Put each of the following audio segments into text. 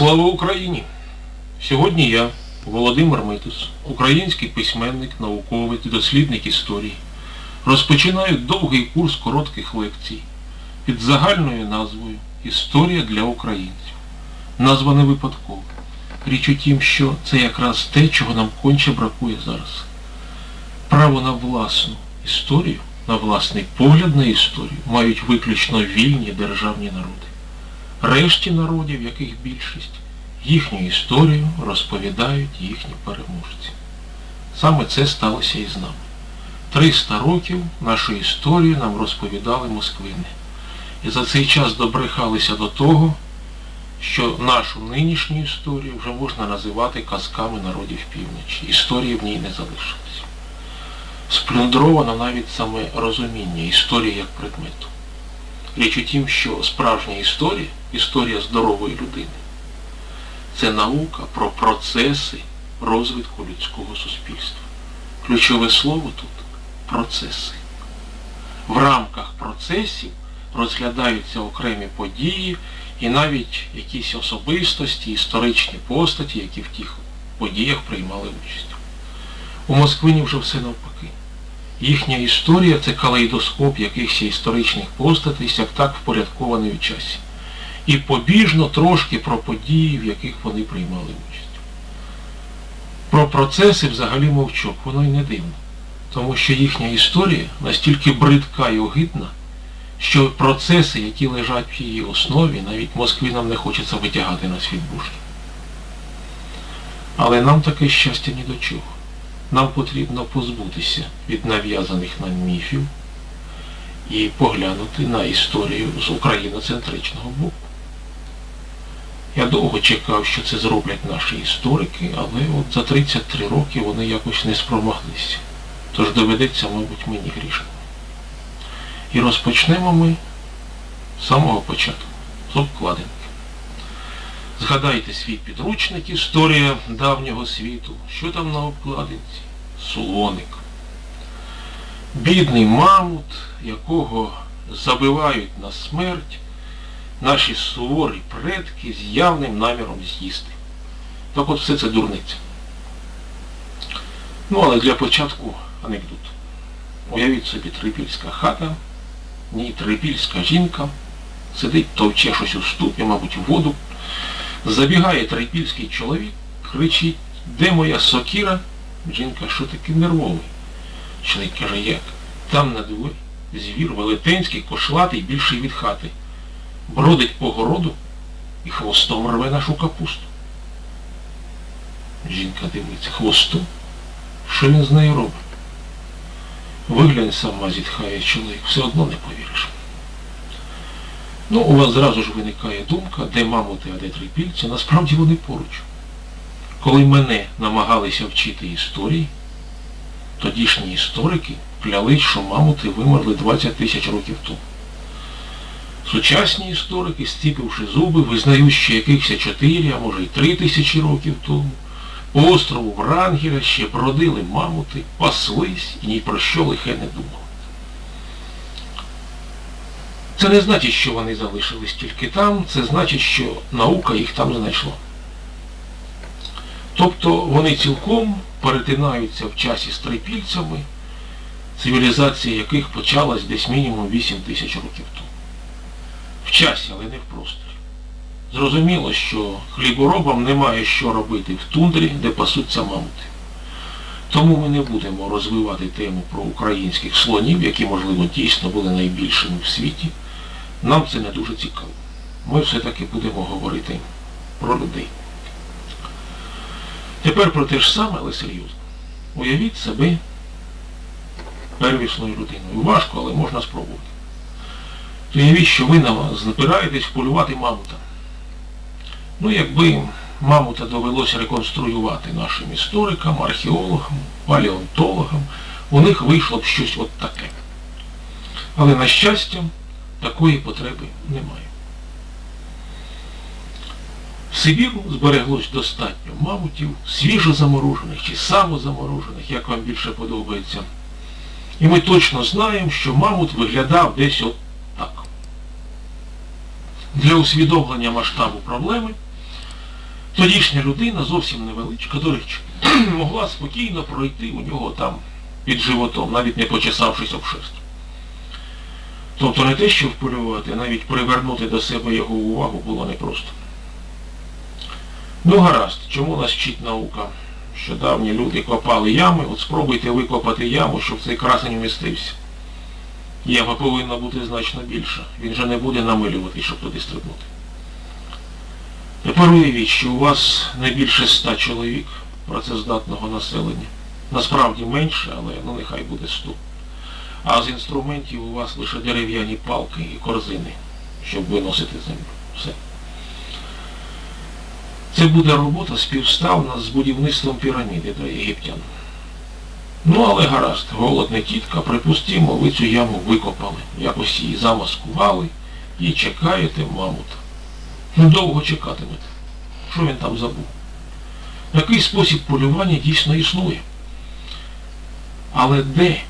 Слава Україні! Сьогодні я, Володимир Митус, український письменник, науковець, дослідник історії, розпочинаю довгий курс коротких лекцій під загальною назвою Історія для українців. Назва не випадкова. Річ у тім, що це якраз те, чого нам конче бракує зараз. Право на власну історію, на власний погляд на історію мають виключно вільні державні народи. Решті народів, яких більшість, їхню історію розповідають їхні переможці. Саме це сталося і з нами. 300 років нашу історію нам розповідали москвини. І за цей час добрехалися до того, що нашу нинішню історію вже можна називати казками народів півночі. Історії в ній не залишилось. Сплюндровано навіть саме розуміння історії як предмету. Річ у тім, що справжня історія, історія здорової людини, це наука про процеси розвитку людського суспільства. Ключове слово тут процеси. В рамках процесів розглядаються окремі події і навіть якісь особистості, історичні постаті, які в тих подіях приймали участь. У Москвині вже все навпаки. Їхня історія це калейдоскоп якихось історичних постатей, сяк так впорядкований у часі. І побіжно трошки про події, в яких вони приймали участь. Про процеси взагалі мовчок, воно й не дивно. Тому що їхня історія настільки бридка і огидна, що процеси, які лежать в її основі, навіть Москві нам не хочеться витягати на світ бушні. Але нам таке щастя ні до чого. Нам потрібно позбутися від нав'язаних нам міфів і поглянути на історію з україноцентричного боку. Я довго чекав, що це зроблять наші історики, але от за 33 роки вони якось не спромоглися. Тож доведеться, мабуть, мені грішно. І розпочнемо ми з самого початку, з обкладинки. Згадайте свій підручник Історія давнього світу. Що там на обкладинці? Слоник. Бідний мамут, якого забивають на смерть наші суворі предки з явним наміром з'їсти. Так от все це дурниця. Ну, але для початку анекдот. Уявіть собі трипільська хата, в ній трипільська жінка, сидить, товче щось у ступі, мабуть, воду. Забігає трипільський чоловік, кричить, де моя сокіра? Жінка, що таки нервовий? Чоловік каже, як? Там на дворі звір велетенський, кошлатий, більший від хати. Бродить по городу і хвостом рве нашу капусту. Жінка дивиться, хвостом? Що він з нею робить? Виглянь сама, зітхає чоловік, все одно не повіриш. Ну, у вас зразу ж виникає думка, де мамути, а де трипільці, насправді вони поруч. Коли мене намагалися вчити історії, тодішні історики клялись, що мамути вимерли 20 тисяч років тому. Сучасні історики, стіпивши зуби, визнають, що якихось 4, а може й 3 тисячі років тому по острову Врангеля ще бродили мамути, паслись і ні про що лихе не думали. Це не значить, що вони залишились тільки там, це значить, що наука їх там знайшла. Тобто вони цілком перетинаються в часі з трипільцями, цивілізація яких почалась десь мінімум 8 тисяч років тому. В часі, але не в просторі. Зрозуміло, що хліборобам немає що робити в тундрі, де пасуться мамути. Тому ми не будемо розвивати тему про українських слонів, які, можливо, дійсно були найбільшими в світі. Нам це не дуже цікаво. Ми все-таки будемо говорити про людей. Тепер про те ж саме, але серйозно. Уявіть себе первісною людиною. Важко, але можна спробувати. Уявіть, що ви збираєтесь полювати мамута. Ну, якби мамута довелося реконструювати нашим історикам, археологам, палеонтологам, у них вийшло б щось от таке. Але, на щастя, такої потреби немає. В Сибіру збереглось достатньо мамутів, свіжо заморожених чи самозаморожених, як вам більше подобається. І ми точно знаємо, що мамут виглядав десь от так. Для усвідомлення масштабу проблеми Тодішня людина зовсім невеличка, до речі, могла спокійно пройти у нього там під животом, навіть не почесавшись об шерсть. Тобто не те, що вполювати, а навіть привернути до себе його увагу було непросто. Ну гаразд, чому нас вчить наука? Що давні люди копали ями, от спробуйте викопати яму, щоб цей красень вмістився. Яма повинна бути значно більша. Він же не буде намилювати, щоб туди стрибнути. Тепер уявіть, що у вас не більше ста чоловік працездатного населення. Насправді менше, але ну нехай буде сто. А з інструментів у вас лише дерев'яні палки і корзини, щоб виносити землю. Все. Це буде робота співставна з будівництвом піраміди для єгиптян. Ну, але гаразд, голод не тітка, припустімо, ви цю яму викопали, якось її замаскували і чекаєте мамута. Ну, довго чекатимете. Що він там забув? Такий спосіб полювання дійсно існує. Але де?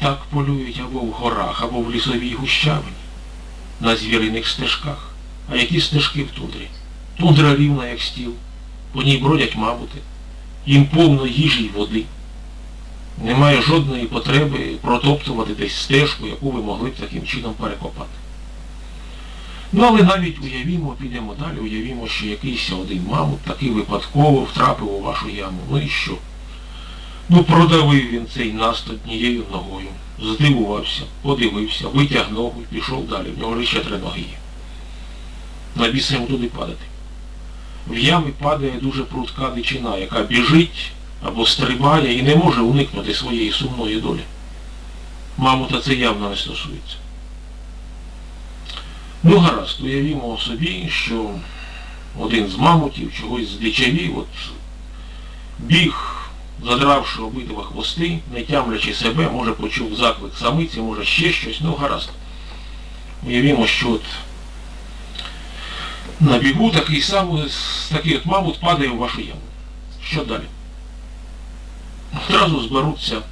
Так полюють або в горах, або в лісовій гущавині, на звіриних стежках. А які стежки в тундрі? Тундра рівна, як стіл. По ній бродять мабути. Їм повно їжі й води. Немає жодної потреби протоптувати десь стежку, яку ви могли б таким чином перекопати. Ну, але навіть уявімо, підемо далі, уявімо, що якийсь один мамут таки випадково втрапив у вашу яму. Ну і що? Ну, продавив він цей наст однією ногою, здивувався, подивився, витяг ногу і пішов далі. В нього ще три ноги є. На біса йому туди падати. В ями падає дуже прудка дичина, яка біжить або стрибає і не може уникнути своєї сумної долі. Мамута це явно не стосується. Ну гаразд, уявімо собі, що один з мамутів чогось здичавів, от біг, задравши обидва хвости, не тямлячи себе, може почув заклик самиці, може ще щось, ну гаразд. Уявімо, що от на бігу такий самий, такий от мамут падає в вашу яму. Що далі? Одразу зберуться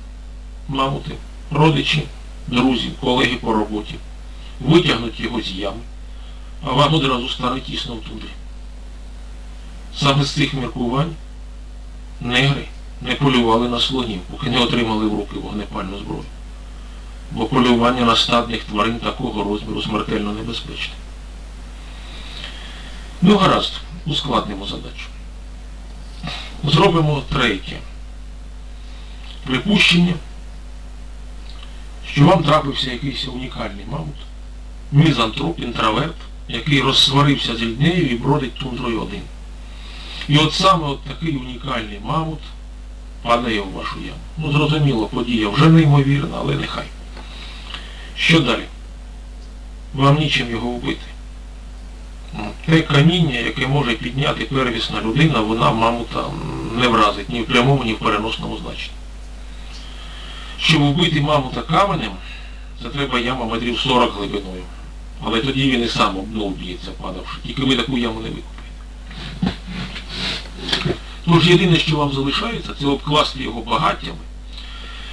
мамути, родичі, друзі, колеги по роботі, витягнуть його з ями, а вам одразу стане тісно в тундрі. Саме з цих міркувань негри не полювали на слонів, поки не отримали в руки вогнепальну зброю. Бо полювання на стадних тварин такого розміру смертельно небезпечне. Ну гаразд, ускладнимо задачу. Зробимо третє. Припущення, що вам трапився якийсь унікальний мамут, мізантроп, інтроверт, який розсварився з людьми і бродить тундрою один. І от саме от такий унікальний мамут падає в вашу яму. Ну, зрозуміло, подія вже неймовірна, але нехай. Що далі? Вам нічим його вбити. Те каміння, яке може підняти первісна людина, вона мамута не вразить ні в прямому, ні в переносному значенні. Щоб вбити мамута каменем, це треба яма метрів 40 глибиною. Але тоді він і сам об дно вб'ється, падавши. Тільки ви таку яму не викупаєте. Тож єдине, що вам залишається, це обкласти його багаттями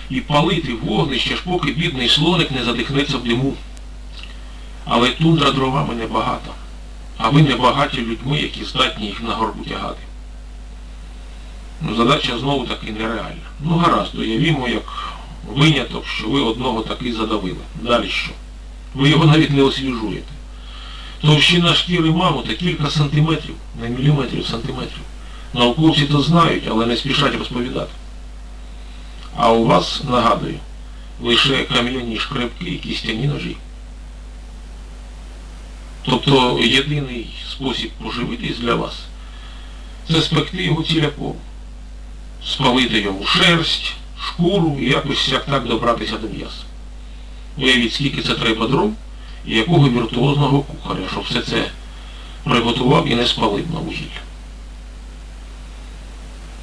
і палити вогнище, аж поки бідний слоник не задихнеться в диму. Але тундра дровами небагата, а ви небагаті людьми, які здатні їх на горбу тягати. Ну, задача знову таки нереальна. Ну гаразд, уявімо, як виняток, що ви одного таки задавили. Далі що? Ви його навіть не освіжуєте. Товщина шкіри мамута кілька сантиметрів, не міліметрів, сантиметрів. Науковці то знають, але не спішать розповідати. А у вас, нагадую, лише кам'яні шкребки і кістяні ножі. Тобто єдиний спосіб поживитись для вас це спекти його ціляком, спалити йому шерсть, шкуру і якось як так добратися до м'яса. Уявіть, скільки це треба дров і якого віртуозного кухаря, щоб все це приготував і не спалив на вугілля.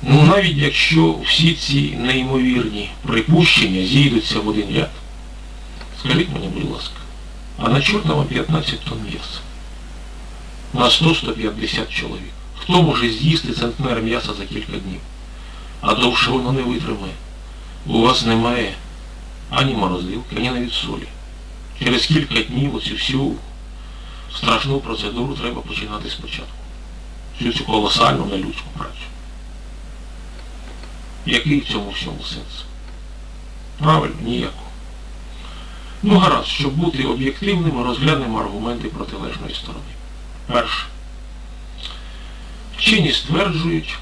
Ну навіть якщо всі ці неймовірні припущення зійдуться в один ряд, скажіть мені, будь ласка, а на чортова 15 тонн м'яса? На 100-150 чоловік. Хто може з'їсти центнер м'яса за кілька днів? А довше воно не витримає. У вас немає ані морозилки, ані навіть солі. Через кілька днів оцю всю страшну процедуру треба починати спочатку. всю цю колосальну нелюдську працю. Який в цьому всьому сенс? Правильно, ніякого. Ну гаразд, щоб бути об'єктивними, розглянемо аргументи протилежної сторони. Перше. Вчені стверджують,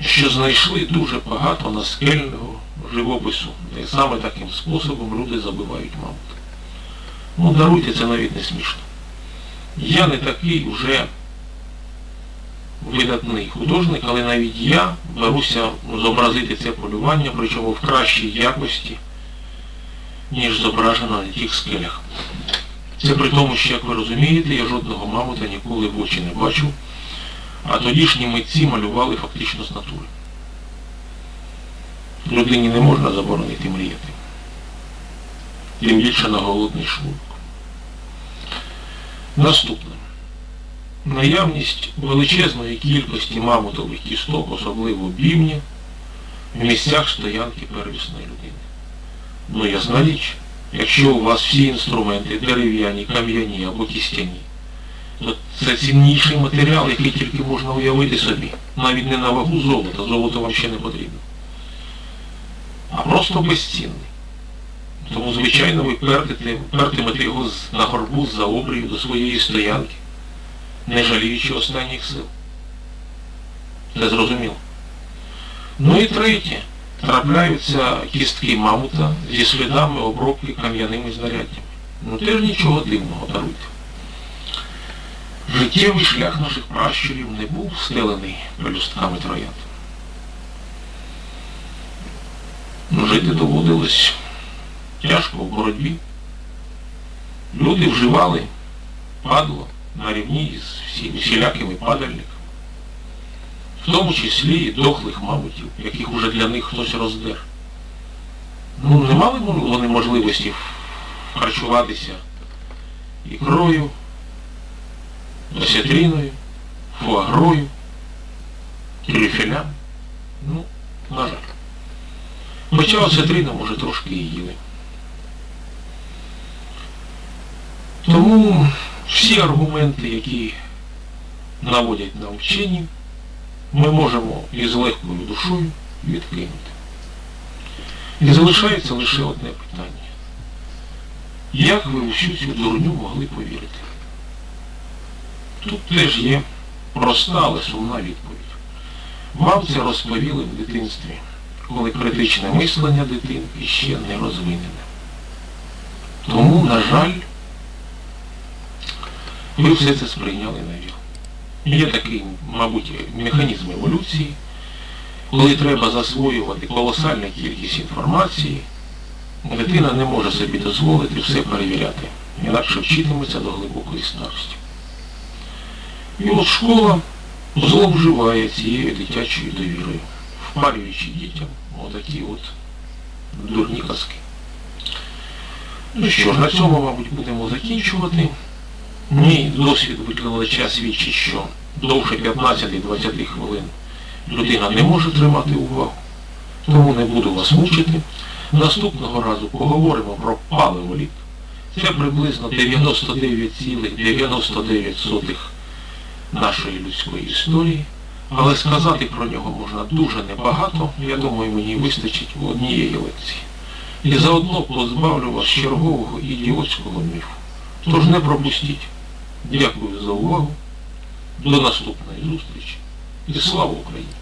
що знайшли дуже багато наскельного живопису, і саме таким способом люди забивають мамонта. Ну, даруйте, це навіть не смішно. Я не такий уже видатний художник, але навіть я беруся зобразити це полювання, причому в кращій якості, ніж зображено на тих скелях. Це при тому, що, як ви розумієте, я жодного мамута ніколи в очі не бачив, а тодішні митці малювали фактично з натури. Людині не можна заборонити мріяти. Тим більше на голодний шлунок. Наступне. Наявність величезної кількості мамутових кісток, особливо бівні, в місцях стоянки первісної людини. Ну, ясна річ, якщо у вас всі інструменти дерев'яні, кам'яні або кістяні, то це цінніший матеріал, який тільки можна уявити собі. Навіть не на вагу золота, золото вам ще не потрібно. А просто безцінний. Тому, звичайно, ви пертимете його на горбу за обрію до своєї стоянки, не жаліючи останніх сил. Це зрозуміло. Ну і третє. Трапляються кістки мамута зі слідами обробки кам'яними знаряддями. Ну теж нічого дивного даруйте. Життєвий шлях наших пращурів не був стелений пелюстками троянд. Ну, Жити доводилось тяжко в боротьбі. Люди вживали падло на рівні з всілякими падальниками, в тому числі і дохлих мамутів, яких уже для них хтось роздер. Ну, не мали вони можливості харчуватися ікрою, осетріною, фуагрою, трюфелям. Ну, на жаль. Хоча осетріна, може, трошки і їли. Тому всі аргументи, які наводять на вчені, ми можемо із легкою душою відкинути. І залишається лише одне питання. Як ви всю цю дурню могли повірити? Тут теж є проста, але сумна відповідь. Вам це розповіли в дитинстві, коли критичне мислення дитинки ще не розвинене. Тому, на жаль, ви все це сприйняли на віру. Є такий, мабуть, механізм еволюції, коли треба засвоювати колосальну кількість інформації, дитина не може собі дозволити все перевіряти, інакше вчитиметься до глибокої старості. І от школа зловживає цією дитячою довірою, впарюючи дітям отакі от дурні казки. Ну що ж, на цьому, мабуть, будемо закінчувати. Мій досвід викладача свідчить, що довше 15-20 хвилин людина не може тримати увагу, тому не буду вас мучити. Наступного разу поговоримо про паливоліт. Це приблизно 99,99 нашої людської історії, але сказати про нього можна дуже небагато, я думаю, мені вистачить однієї лекції. І заодно позбавлю вас чергового ідіотського міфу. Тож не пропустіть. Дякую за увагу. До наступної зустрічі і слава Україні!